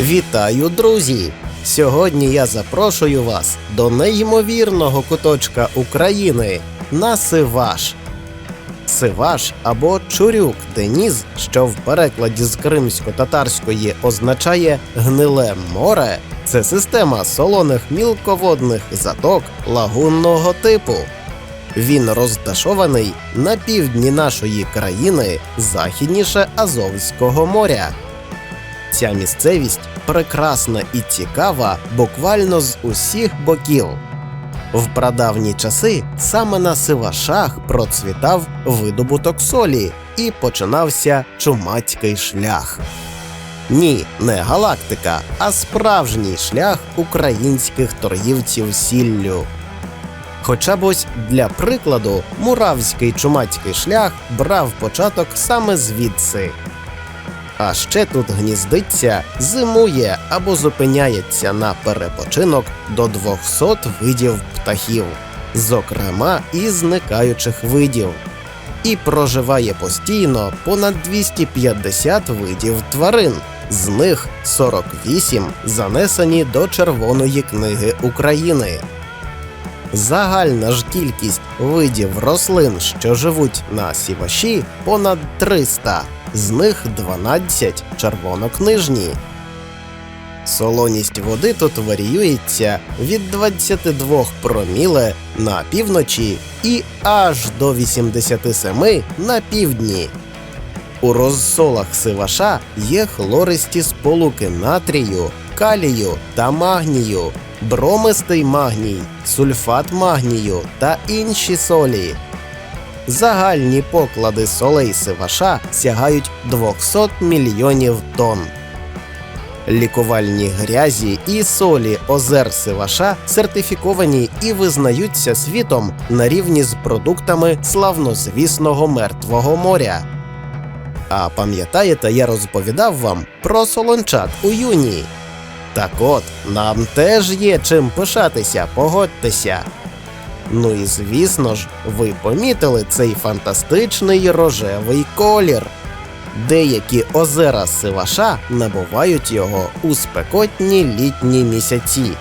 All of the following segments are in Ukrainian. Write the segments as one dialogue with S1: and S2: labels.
S1: Вітаю, друзі! Сьогодні я запрошую вас до неймовірного куточка України на Сиваш. Сиваш або Чурюк Деніс, що в перекладі з кримсько-татарської означає гниле море, це система солоних мілководних заток лагунного типу. Він розташований на півдні нашої країни, західніше Азовського моря. Ця місцевість прекрасна і цікава буквально з усіх боків. В прадавні часи саме на Сивашах процвітав видобуток солі і починався чумацький шлях. Ні, не галактика, а справжній шлях українських торгівців сіллю. Хоча б ось для прикладу, муравський чумацький шлях брав початок саме звідси. А ще тут гніздиться, зимує або зупиняється на перепочинок до 200 видів птахів, зокрема і зникаючих видів, і проживає постійно понад 250 видів тварин, з них 48 занесені до Червоної книги України. Загальна ж кількість видів рослин, що живуть на сіваші, понад 300, з них 12 червонокнижні. Солоність води тут варіюється від 22 проміле на півночі і аж до 87 на півдні. У розсолах сиваша є хлористі сполуки натрію, калію та магнію, бромистий магній, сульфат магнію та інші солі. Загальні поклади солей сиваша сягають 200 мільйонів тонн. Лікувальні грязі і солі озер Сиваша сертифіковані і визнаються світом на рівні з продуктами славнозвісного мертвого моря. А пам'ятаєте, я розповідав вам про солончак у юні. Так от, нам теж є чим пишатися, погодьтеся. Ну і звісно ж, ви помітили цей фантастичний рожевий колір. Деякі озера Сиваша набувають його у спекотні літні місяці.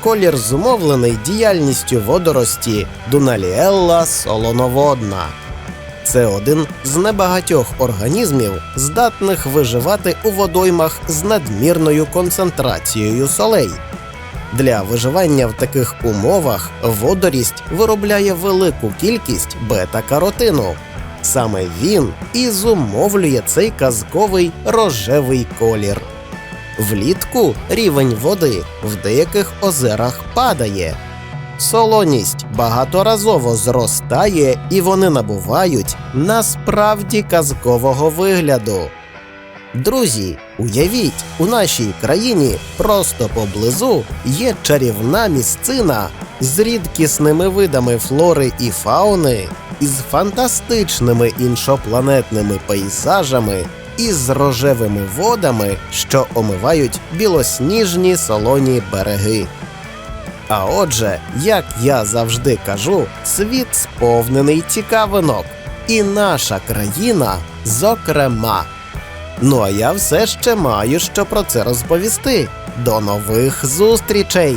S1: Колір зумовлений діяльністю водорості Дуналіелла солоноводна. Це один з небагатьох організмів, здатних виживати у водоймах з надмірною концентрацією солей. Для виживання в таких умовах водорість виробляє велику кількість бета-каротину. Саме він і зумовлює цей казковий рожевий колір. Влітку рівень води в деяких озерах падає. Солоність багаторазово зростає і вони набувають насправді казкового вигляду. Друзі, уявіть, у нашій країні просто поблизу є чарівна місцина з рідкісними видами флори і фауни, із фантастичними іншопланетними пейзажами і з рожевими водами, що омивають білосніжні солоні береги. А отже, як я завжди кажу, світ сповнений цікавинок, і наша країна зокрема. Ну а я все ще маю що про це розповісти. До нових зустрічей!